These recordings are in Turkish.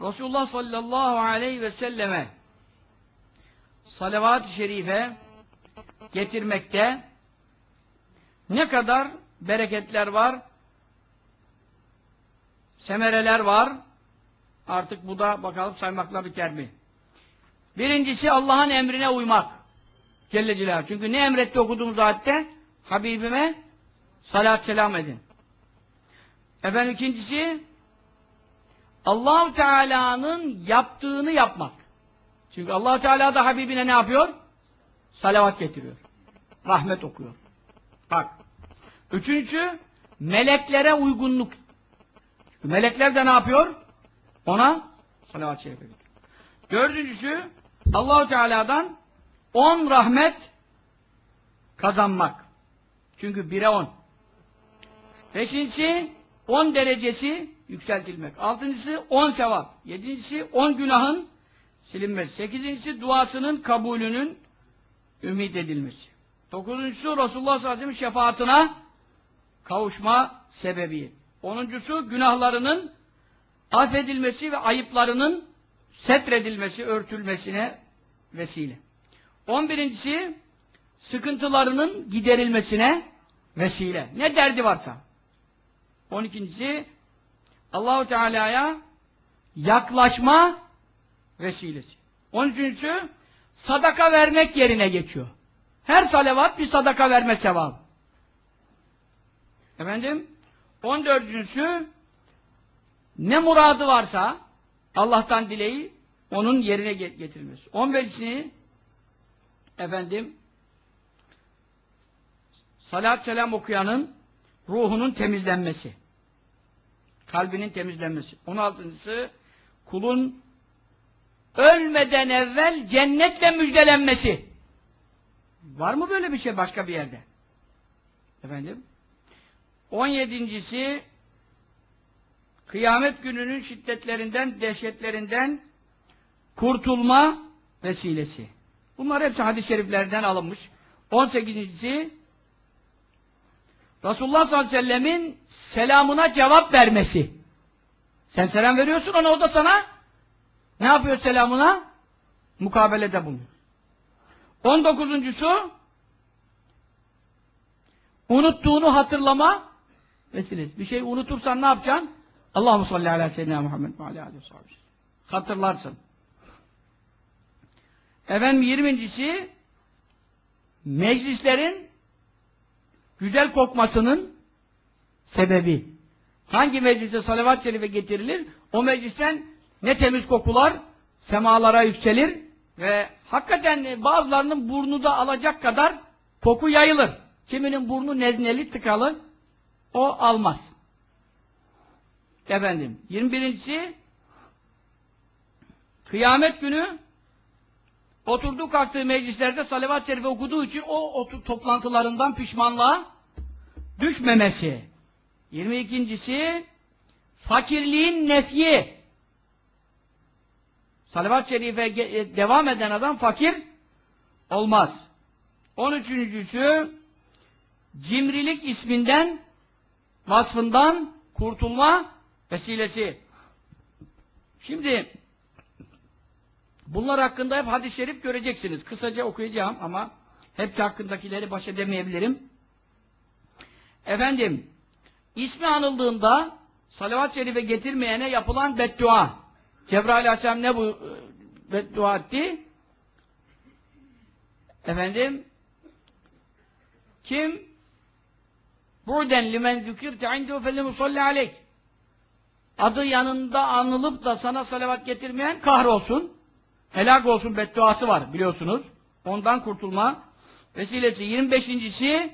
Resulullah sallallahu aleyhi ve selleme salavat-ı şerife getirmekte ne kadar bereketler var, semereler var. Artık bu da bakalım saymakla biter mi? Birincisi Allah'ın emrine uymak. Celle. Çünkü ne emretti okuduğumuz ayette? Habibime salat selam edin. Efendim ikincisi Allahu Teala'nın yaptığını yapmak. Çünkü Allahu Teala da Habibine ne yapıyor? Salavat getiriyor. Rahmet okuyor. Bak. Üçüncü meleklere uygunluk. Melekler de ne yapıyor? Ona salavat şerif ediyor. Dördüncüsü Allahu Teala'dan on rahmet kazanmak. Çünkü bire on. Beşincisi on derecesi yükseltilmek. Altıncısı on sevap. Yedincisi on günahın silinmesi. Sekizincisi duasının kabulünün ümit edilmesi. Dokuzuncusu Resulullah sallallahu aleyhi ve sellem şefaatine kavuşma sebebi. Onuncusu günahlarının affedilmesi ve ayıplarının setredilmesi, örtülmesine vesile. On birincisi sıkıntılarının giderilmesine vesile. Ne derdi varsa. On ikincisi Allahu Teala'ya yaklaşma vesilesi. On üçüncüsü sadaka vermek yerine geçiyor. Her salavat bir sadaka verme sevabı. Efendim? On dördüncüsü ne muradı varsa Allah'tan dileği onun yerine getirilmesi. On beşini efendim salat selam okuyanın ruhunun temizlenmesi. Kalbinin temizlenmesi. On altıncısı kulun ölmeden evvel cennetle müjdelenmesi. Var mı böyle bir şey başka bir yerde? Efendim? On yedincisi kıyamet gününün şiddetlerinden, dehşetlerinden kurtulma vesilesi. Bunlar hepsi hadis-i şeriflerden alınmış. On sekizincisi Resulullah sallallahu aleyhi ve sellemin selamına cevap vermesi. Sen selam veriyorsun ona o da sana ne yapıyor selamına? Mukabelede bulunuyor. On dokuzuncusu unuttuğunu hatırlama vesilesi. Bir şey unutursan ne yapacaksın? Allahu salli ala seyyidina Muhammed ve ala aleyhi ve Hatırlarsın. Efendim yirmincisi meclislerin güzel kokmasının sebebi. Hangi meclise salavat-ı şerife getirilir? O meclisten ne temiz kokular semalara yükselir ve hakikaten bazılarının burnu da alacak kadar koku yayılır. Kiminin burnu nezneli, tıkalı o almaz. Efendim, 21. Kıyamet günü oturduğu kalktığı meclislerde salavat-ı şerife okuduğu için o toplantılarından pişmanlığa düşmemesi. 22. fakirliğin nefyi. Salavat-ı şerife e, devam eden adam fakir olmaz. 13.sü cimrilik isminden vasfından kurtulma vesilesi. Şimdi bunlar hakkında hep hadis-i şerif göreceksiniz. Kısaca okuyacağım ama hepsi hakkındakileri baş edemeyebilirim. Efendim, ismi anıldığında salavat-ı şerife getirmeyene yapılan beddua. Cebrail Aleyhisselam ne bu e, beddua etti? Efendim, kim Buraden limen zükirte indehu fellemusalli aleyk. Adı yanında anılıp da sana salavat getirmeyen kahrolsun. Helak olsun bedduası var biliyorsunuz. Ondan kurtulma vesilesi. 25.si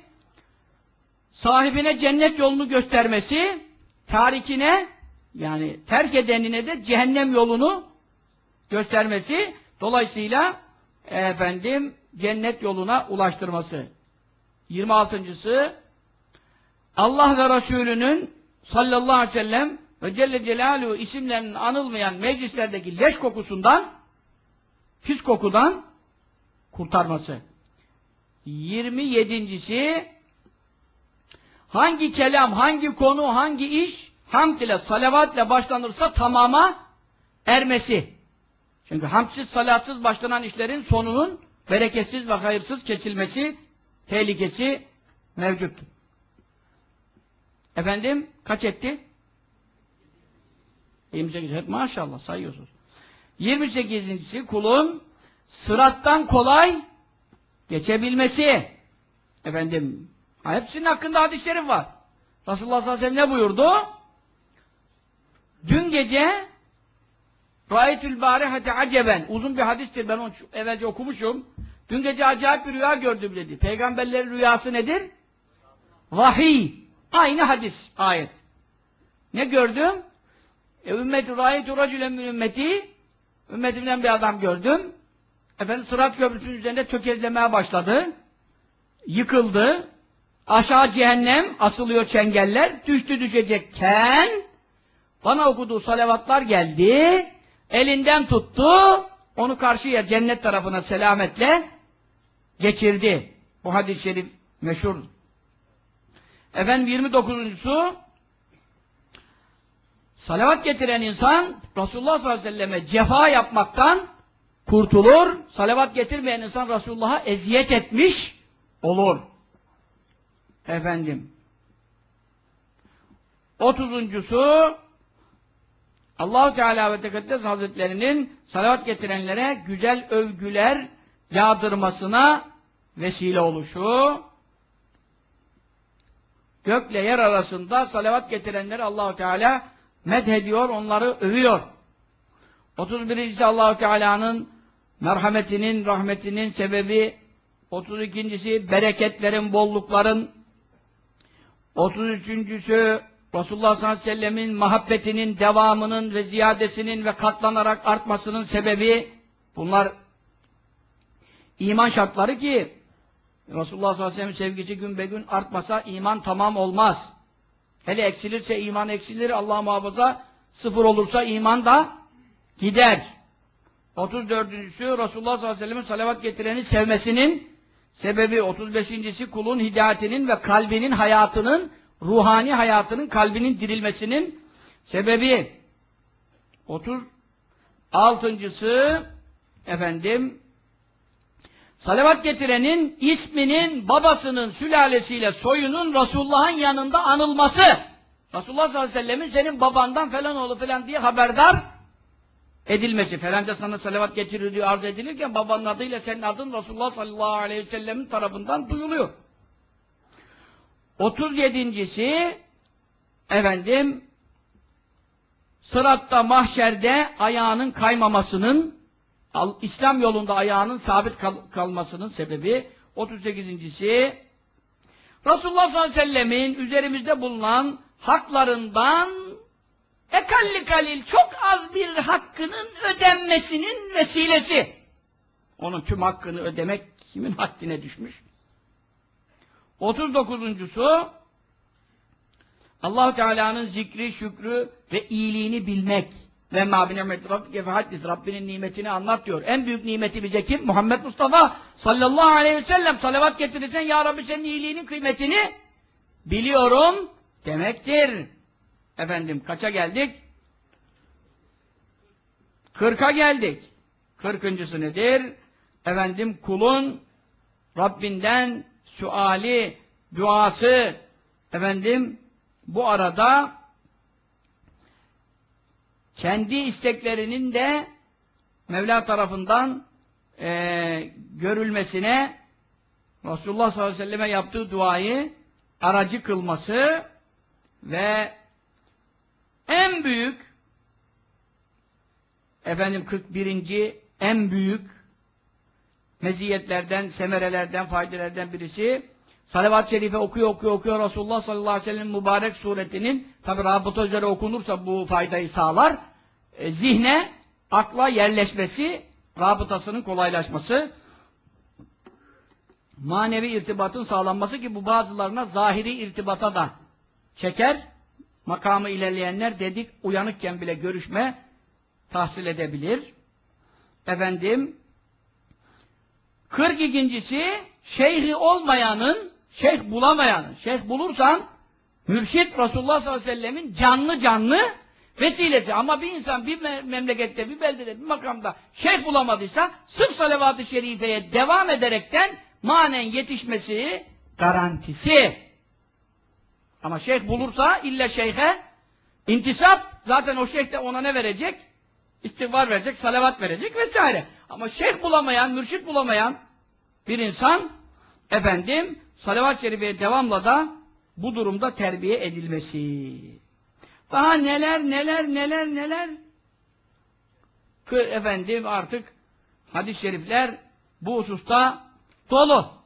sahibine cennet yolunu göstermesi, tarikine yani terk edenine de cehennem yolunu göstermesi, dolayısıyla efendim cennet yoluna ulaştırması. 26.sı Allah ve Resulünün sallallahu aleyhi ve sellem ve Celle Celaluhu isimlerinin anılmayan meclislerdeki leş kokusundan pis kokudan kurtarması. 27.si hangi kelam, hangi konu, hangi iş hamd ile, salavat başlanırsa tamama ermesi. Çünkü hamdsiz, salatsız başlanan işlerin sonunun bereketsiz ve hayırsız kesilmesi tehlikesi mevcuttur. Efendim kaç etti? 28. Hep maşallah sayıyorsunuz. 28. kulun sırattan kolay geçebilmesi. Efendim hepsinin hakkında hadislerim var. Resulullah sallallahu aleyhi ve sellem ne buyurdu? Dün gece Râitül bârihate aceben. Uzun bir hadistir. Ben onu evvelce okumuşum. Dün gece acayip bir rüya gördüm dedi. Peygamberlerin rüyası nedir? Vahiy. Aynı hadis, ayet. Ne gördüm? E, ümmeti râitü racülen min ümmeti ümmetimden bir adam gördüm. Efendim Sırat Köprüsü'nün üzerinde tökezlemeye başladı. Yıkıldı. Aşağı cehennem asılıyor çengeller. Düştü düşecekken bana okuduğu salavatlar geldi. Elinden tuttu. Onu karşıya cennet tarafına selametle geçirdi. Bu hadis-i şerif meşhur. Efendim 29.sü salavat getiren insan Resulullah sallallahu aleyhi ve selleme cefa yapmaktan kurtulur. Salavat getirmeyen insan Resulullah'a eziyet etmiş olur. Efendim. Otuzuncusu Allahu Teala ve Tekaddes Hazretlerinin salavat getirenlere güzel övgüler yağdırmasına vesile oluşu. Gökle yer arasında salavat getirenleri Allahu Teala medhediyor, onları övüyor. 31. Allahu Teala'nın merhametinin, rahmetinin sebebi 32.si bereketlerin, bollukların 33.sü Resulullah sallallahu aleyhi ve sellemin muhabbetinin devamının ve ziyadesinin ve katlanarak artmasının sebebi bunlar iman şartları ki Resulullah sallallahu aleyhi ve sellem sevgisi gün be gün artmasa iman tamam olmaz. Hele eksilirse iman eksilir, Allah muhafaza sıfır olursa iman da gider. 34.sü Resulullah sallallahu aleyhi ve sellem'in salavat getireni sevmesinin sebebi 35.si kulun hidayetinin ve kalbinin hayatının ruhani hayatının kalbinin dirilmesinin sebebi 36.sı efendim salavat getirenin isminin babasının sülalesiyle soyunun Resulullah'ın yanında anılması Resulullah sallallahu aleyhi ve sellemin senin babandan falan oğlu falan diye haberdar edilmesi. Falanca sana salavat getirir diye arz edilirken babanın adıyla senin adın Resulullah sallallahu aleyhi ve sellemin tarafından duyuluyor. 37.si efendim sıratta mahşerde ayağının kaymamasının İslam yolunda ayağının sabit kal kalmasının sebebi 38.si Resulullah sallallahu aleyhi ve sellemin üzerimizde bulunan haklarından ekalli kalil çok az bir hakkının ödenmesinin vesilesi. Onun tüm hakkını ödemek kimin haddine düşmüş? 39.sü allah Teala'nın zikri, şükrü ve iyiliğini bilmek. Ve ma bi nimet rabbike fehaddis. Rabbinin nimetini anlat diyor. En büyük nimeti bize kim? Muhammed Mustafa sallallahu aleyhi ve sellem. Salavat getirirsen ya Rabbi senin iyiliğinin kıymetini biliyorum demektir. Efendim kaça geldik? Kırka geldik. Kırkıncısı nedir? Efendim kulun Rabbinden suali, duası efendim bu arada kendi isteklerinin de Mevla tarafından e, görülmesine Resulullah sallallahu aleyhi ve selleme yaptığı duayı aracı kılması ve en büyük efendim 41. en büyük meziyetlerden, semerelerden, faydelerden birisi salavat-ı şerife okuyor, okuyor, okuyor Resulullah sallallahu aleyhi ve sellem mübarek suretinin tabi rabıta üzere okunursa bu faydayı sağlar e, zihne, akla yerleşmesi rabıtasının kolaylaşması manevi irtibatın sağlanması ki bu bazılarına zahiri irtibata da çeker. Makamı ilerleyenler dedik uyanıkken bile görüşme tahsil edebilir. Efendim 42.si şeyhi olmayanın, şeyh bulamayanın, şeyh bulursan mürşit Resulullah sallallahu aleyhi ve sellemin canlı canlı vesilesi. Ama bir insan bir me- memlekette, bir beldede, bir makamda şeyh bulamadıysa sırf salavat-ı şerifeye devam ederekten manen yetişmesi garantisi. Ama şeyh bulursa illa şeyhe intisap zaten o şeyh de ona ne verecek? İstiğfar verecek, salavat verecek vesaire. Ama şeyh bulamayan, mürşit bulamayan bir insan efendim salavat-ı şerifeye devamla da bu durumda terbiye edilmesi. Daha neler neler neler neler efendim artık hadis-i şerifler bu hususta dolu.